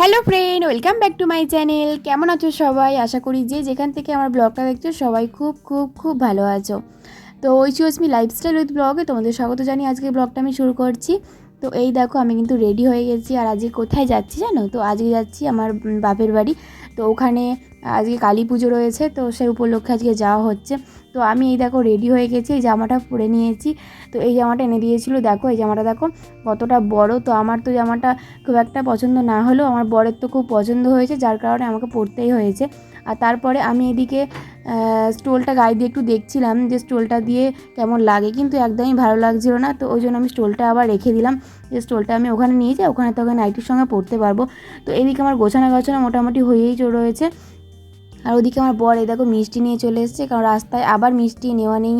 Hello friend welcome back to my channel কেমন আছো সবাই? আশা করি যে যেখান থেকে আমার ব্লগটা দেখছ, সবাই খুব খুব খুব ভালো আছো। তো ওই চুসমি লাইফস্টাইল উইথ ব্লগে তোমাদের স্বাগত জানি আজকে ব্লগটা আমি শুরু করছি। তো এই দেখো, আমি কিন্তু রেডি হয়ে গেছি। আর আজকে কোথায় যাচ্ছি জানো? তো আজকে যাচ্ছি আমার বাপের বাড়ি। তো ওখানে আজকে কালী পুজো রয়েছে, তো সেই উপলক্ষে আজকে যাওয়া হচ্ছে। তো আমি এই দেখো রেডি হয়ে গেছি, এই জামাটা পরে নিয়েছি। তো এই জামাটা এনে দিয়েছিলো, দেখো এই জামাটা দেখো কতটা বড়। তো আমার তো জামাটা খুব একটা পছন্দ না হলেও আমার বরের তো খুব পছন্দ হয়েছে, যার কারণে আমাকে পরতেই হয়েছে। আর তারপরে আমি এদিকে স্টোলটা গায়ে দিয়ে একটু দেখছিলাম যে স্টোলটা দিয়ে কেমন লাগে, কিন্তু একদমই ভালো লাগছিল না। তো ওই জন্য আমি স্টোলটা আবার রেখে দিলাম, যে স্টোলটা আমি ওখানে নিয়ে যাই, ওখানে তখন নাইটির সঙ্গে পরতে পারব। তো এদিকে আমার গোছানো গোছানো মোটামুটি হয়েই রয়েছে। আর ওদিকে আমার বর, এই দেখো মিষ্টি নিয়ে চলে এসেছে, কারণ রাস্তায় আবার মিষ্টি নেওয়া নেই,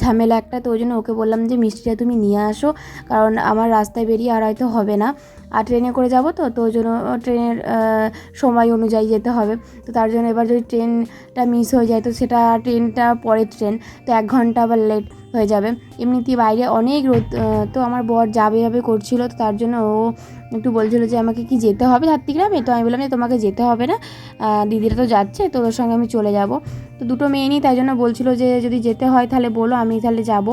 ঝামেলা একটা, তো ওই জন্য ওকে বললাম যে মিষ্টিটা তুমি নিয়ে আসো, কারণ আমার রাস্তায় বেরিয়ে আর হয়তো হবে না। আর ট্রেনে করে যাব তো তো ওই জন্য ট্রেনের সময় অনুযায়ী যেতে হবে। তো তার জন্য এবার যদি ট্রেনটা মিস হয়ে যায়, তো সেটা ট্রেনটা পরের ট্রেন, তো এক ঘণ্টা আবার লেট হয়ে যাবে। এমনিতেই বাইরে অনেক রোদ তো আমার বর যাবে যাবে করছিল, তো তার জন্য ও একটু বলছিল যে আমাকে কি যেতে হবে ঝাড়তিগ্রামে তো আমি বললাম যে তোমাকে যেতে হবে না দিদিরা তো যাচ্ছে, তো ওর সঙ্গে আমি চলে যাব। তো দুটো মেয়ে নিই তাই জন্য বলছিল যে যদি যেতে হয় তাহলে বলো, আমি তাহলে যাব।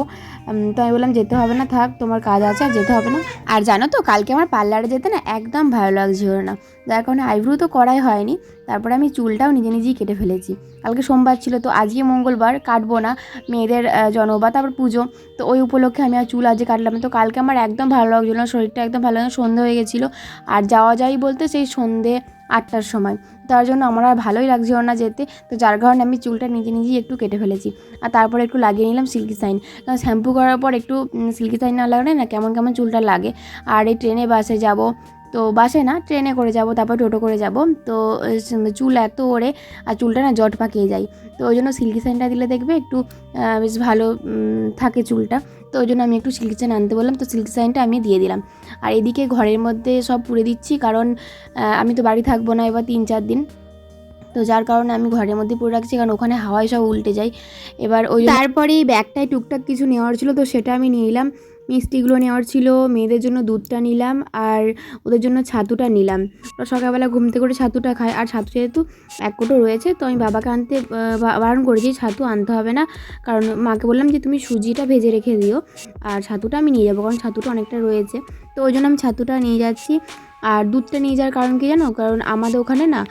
তো আমি বললাম, যেতে হবে না, থাক, তোমার কাজ আছে, আর যেতে হবে না। আর জানো তো, কালকে আমার পার্লারে যেতে না একদম ভালো লাগছিল না। যার কারণে আইব্রু তো করাই হয়নি, তারপরে আমি চুলটাও নিজে নিজেই কেটে ফেলেছি। কালকে সোমবার ছিল, তো আজকে মঙ্গলবার, কাটবো না। মেয়েদের জনবা তারপর পুজো। তো ওই উপলক্ষে আমি আর চুল আজকে কাটলাম তো কালকে আমার একদম ভালো লাগছিল না, শরীরটা একদম ভালো সন্ধে হয়ে গেছিল। আর যাওয়া যাই বলতে সেই সন্ধে আটটার সময়। তার জন্য আমার আর ভালোই লাগছিল না যেতে। তো যার কারণে আমি চুলটা নিজে নিজেই একটু কেটে ফেলেছি। আর তারপরে একটু লাগিয়ে নিলাম সিল্কি সাইন কারণ শ্যাম্পু করার পর একটু সিল্কি সাইন না লাগলে না কেমন কেমন চুলটা লাগে। আর এই ট্রেনে বাসে যাব তো বাসে না, ট্রেনে করে যাব, তারপর টোটো করে যাব। তো চুল এত ওড়ে, আর চুলটা না জট পাকিয়ে যায়। তো ওই জন্য সিল্কি সাইনটা দিলে দেখবে একটু বেশ ভালো থাকে চুলটা। তো ওই জন্য আমি একটু সিল্কি সাইন আনতে বললাম, তো সিল্কি সাইনটা আমি দিয়ে দিলাম। আর এদিকে ঘরের মধ্যে সব পুড়ে দিচ্ছি, কারণ আমি তো বাড়ি থাকব না এবার তিন চার দিন। তো যার কারণে আমি ঘরের মধ্যে পুরো রাখছি, কারণ ওখানে হাওয়ায় সব উল্টে যায়। এবার ওই তারপরে ব্যাগটায় টুকটাক কিছু নেওয়ার ছিল, তো সেটা আমি নিয়ে এলাম। মিষ্টিগুলো নেওয়ার ছিল, মেয়েদের জন্য দুধটা নিলাম আর ওদের জন্য ছাতুটা নিলাম। ওরা সকালবেলা ঘুম থেকে করে ছাতুটা খায়। আর ছাতু যেহেতু এক কোটো রয়েছে, তো আমি বাবাকে আনতে বারণ করেছি ছাতু আনতে হবে না। কারণ মাকে বললাম যে, তুমি সুজিটা ভেজে রেখে দিও। আর ছাতুটা আমি নিয়ে যাব, কারণ ছাতুটা অনেকটা রয়েছে। তো ওই জন্য আমি ছাতুটা নিয়ে যাচ্ছি। আর দুধটা নিয়ে যাওয়ার কারণ কী জানো? কারণ আমাদের ওখানে না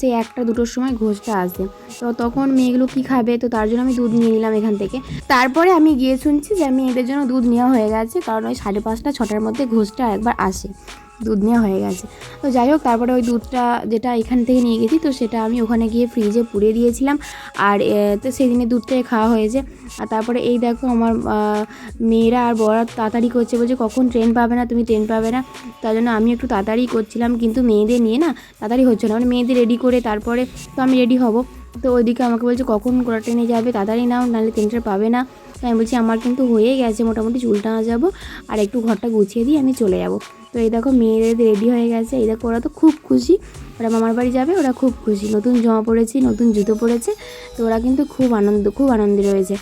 সেই একটা দুটোর সময় ঘোষটা আসে। তো তখন মেয়েগুলো কী খাবে? তো তার জন্য আমি দুধ নিয়ে নিলাম এখান থেকে। তারপরে আমি গিয়ে শুনছি যে আমি এদের জন্য দুধ নেওয়া হয়ে গেছে, কারণ ওই সাড়ে পাঁচটা, ছটার মধ্যে ঘোষটা একবার আসে। দুধ নেওয়া হয়ে গেছে। তো যাই হোক, তারপরে ওই দুধটা যেটা এখান থেকে নিয়ে গেছি, তো সেটা আমি ওখানে গিয়ে ফ্রিজে পুড়ে দিয়েছিলাম। আর তো সেদিনে দুধটাই খাওয়া হয়েছে। আর তারপরে এই দেখো আমার মেয়েরা আর বড়রা তাড়াতাড়ি করছে, বলছে, কখন ট্রেন পাবে না? তুমি ট্রেন পাবে না? তার জন্য আমি একটু তাড়াতাড়ি করছিলাম, কিন্তু মেয়েদের নিয়ে না তাড়াতাড়ি হচ্ছে না। মানে মেয়েদের রেডি করে তারপরে তো আমি রেডি হব। তো ওইদিকে আমাকে বলছে, কখন ট্রেনে যাবে? তাড়াতাড়ি নাও, নাহলে ট্রেনটা পাবে না। তো আমি বলছি, আমার কিন্তু হয়ে গেছে, মোটামুটি চুল টানা যাব আর একটু ঘরটা গুছিয়ে দিয়ে আমি চলে যাব। তো এই দেখো, মেয়েদের রেডি হয়ে গেছে। এই দেখো, ওরা তো খুব খুশি। ওরা মামার বাড়ি যাবে, ওরা খুব খুশি। নতুন জামা পরেছি, নতুন জুতো পড়েছে তো ওরা কিন্তু খুব আনন্দ, খুব আনন্দে রয়েছে।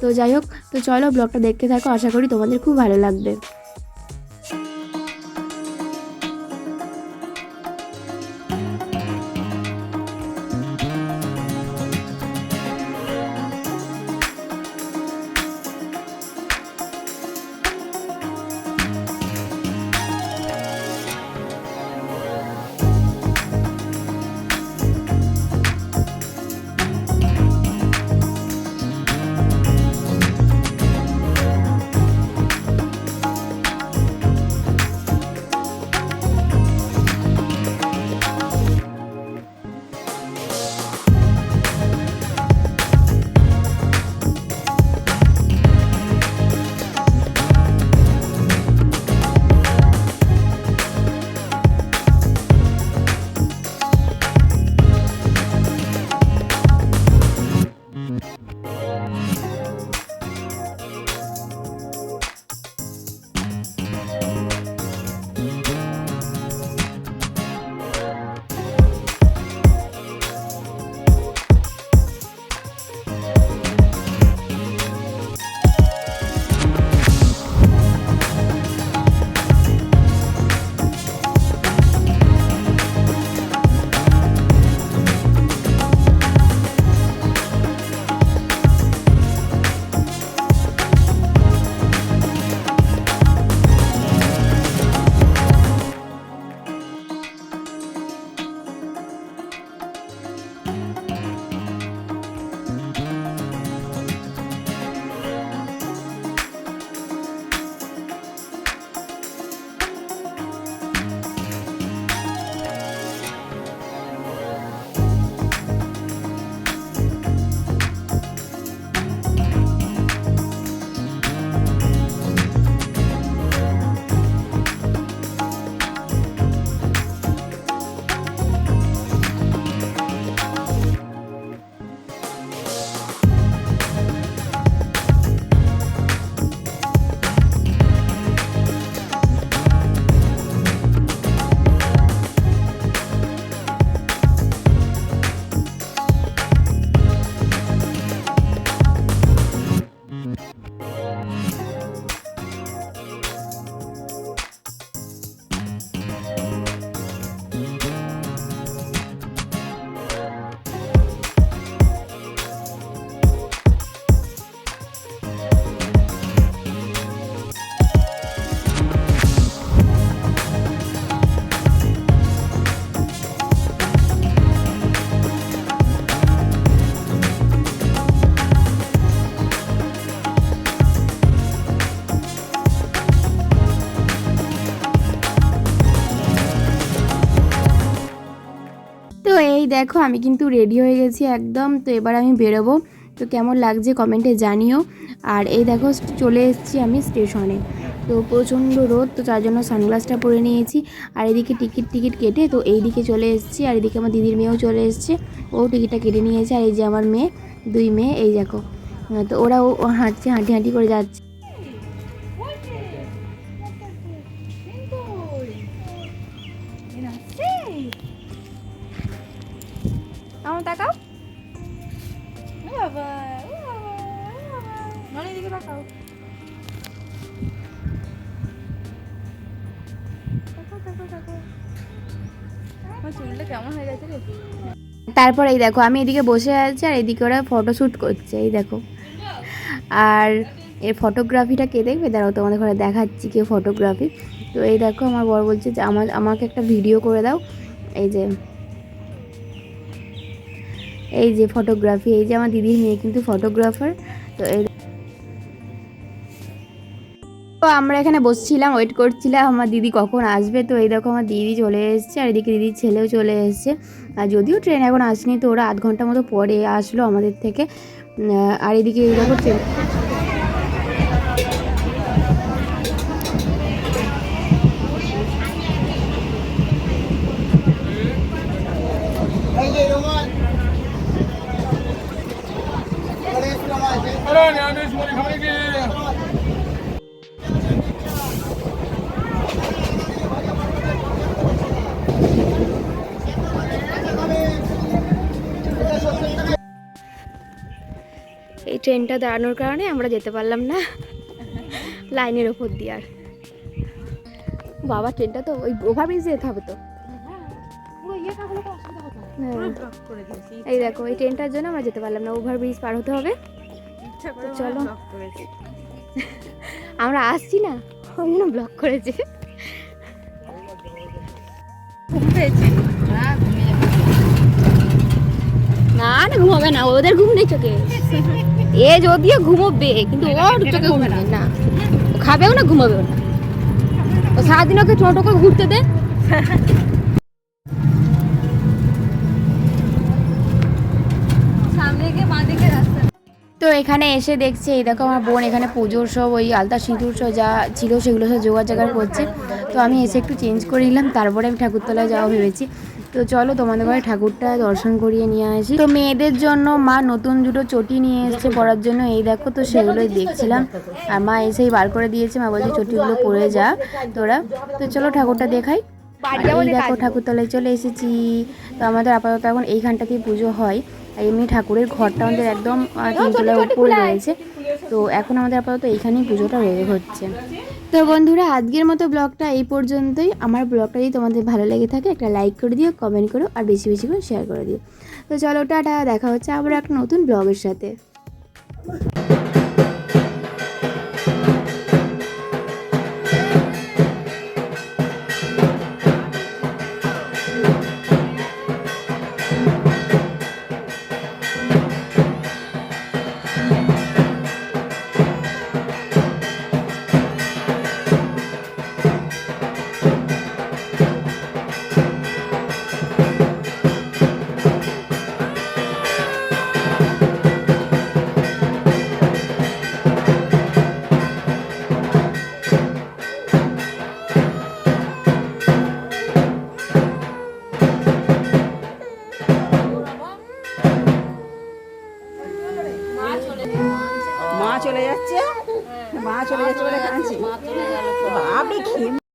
তো যাই হোক, তো চলো ব্লগটা দেখতে থাকো। আশা করি তোমাদের খুব ভালো লাগবে। দেখো, আমি কিন্তু রেডি হয়ে গেছি একদম। তো এবার আমি বেরোবো। তো কেমন লাগছে কমেন্টে জানিও। আর এই দেখো, চলে এসেছি আমি স্টেশনে। তো প্রচণ্ড রোদ, তো তার জন্য সানগ্লাসটা পরে নিয়েছি। আর এদিকে টিকিট টিকিট কেটে তো এই দিকে চলে এসেছি। আর এদিকে আমার দিদির মেয়েও চলে এসছে। ও টিকিটটা কেটে নিয়েছে। আর এই যে আমার মেয়ে, দুই মেয়ে, এই দেখো। তো ওরা ও হাঁটছে, হাঁটি হাঁটি করে যাচ্ছে। তারপর এই দেখো, আমি এদিকে বসে আছি আর এদিকে ওরা ফটোশ্যুট করছে, এই দেখো। আর এর ফটোগ্রাফিটা কে দেখবে? দাঁড়াও, তোমাদের ঘরে দেখাচ্ছি কে ফটোগ্রাফি তো এই দেখো, আমার বর বলছে যে, আমার, আমাকে একটা ভিডিও করে দাও। এই যে এই যে ফটোগ্রাফি এই যে আমার দিদির মেয়ে কিন্তু ফটোগ্রাফার তো এই তো আমরা এখানে বসছিলাম ওয়েট করছিলাম, আমার দিদি কখন আসবে? তো এই দেখো, আমার দিদি চলে এসছে, আর এদিকে দিদির ছেলেও চলে এসছে। আর যদিও ট্রেন এখন আসেনি, তো ওরা আধ ঘণ্টা মতো পরে আসলো আমাদের থেকে। আর এদিকে এই দেখো ট্রেন এই ট্রেনটা দাঁড়ানোর কারণে আমরা যেতে পারলাম না। লাইনের ওপর দিয়ে আর। বাবা ট্রেনটা তো ওই ওভারব্রিজে যেতে হবে তো। হ্যাঁ। এই দেখো এই ট্রেনটার জন্য আমরা যেতে পারলাম না। ওভারব্রিজ পার হতে হবে। চলো। আমরা আসছি না। জন্য ব্লক করেছে। হ্যাঁ না না ঘুমাবে না। ওদের ঘুম নেই চোখে। এ যদিও ঘুমোবে কিন্তু ওর চোখে ঘুমবে না। ও খাবেও না ঘুমাবেও না। ও সারাদিন ওকে ছোট করে ঘুরতে দে। তো এখানে এসে দেখছি এই দেখো আমার বোন এখানে পুজোর সব ওই আলতা সিঁদুর সব যা ছিল সেগুলো সব জোগাড় জাগাড় করছে। তো আমি এসে একটু চেঞ্জ করে নিলাম তারপরে আমি ঠাকুরতলায় যাওয়া ভেবেছি। তো চলো তোমাদের ঘরে ঠাকুরটা দর্শন করিয়ে নিয়ে আসি। তো মেয়েদের জন্য মা নতুন দুটো চটি নিয়ে এসেছে পরার জন্য। এই দেখো তো সেগুলোই দেখছিলাম। আর মা এসেই বার করে দিয়েছে। মা বলছে চটিগুলো পরে যা তোরা। তো চলো ঠাকুরটা দেখাই। এই দেখো ঠাকুরতলায় চলে এসেছি। তো আমাদের আপাতত এখন এইখানটাতেই পুজো হয়। আর এমনি ঠাকুরের ঘরটা আমাদের একদম তিনতলার উপরে রয়েছে। তো এখন আমাদের আপাতত এইখানেই পুজোটা হয়ে হচ্ছে। তো বন্ধুরা, আজকের মতো ব্লগটা এই পর্যন্তই। আমার ব্লগটা যদি তোমাদের ভালো লেগে থাকে, একটা লাইক করে দিও কমেন্ট করো, আর বেশি বেশি করে শেয়ার করে দিও। তো চলো, টাটা, দেখা হচ্ছে আবার একটা নতুন ব্লগের সাথে।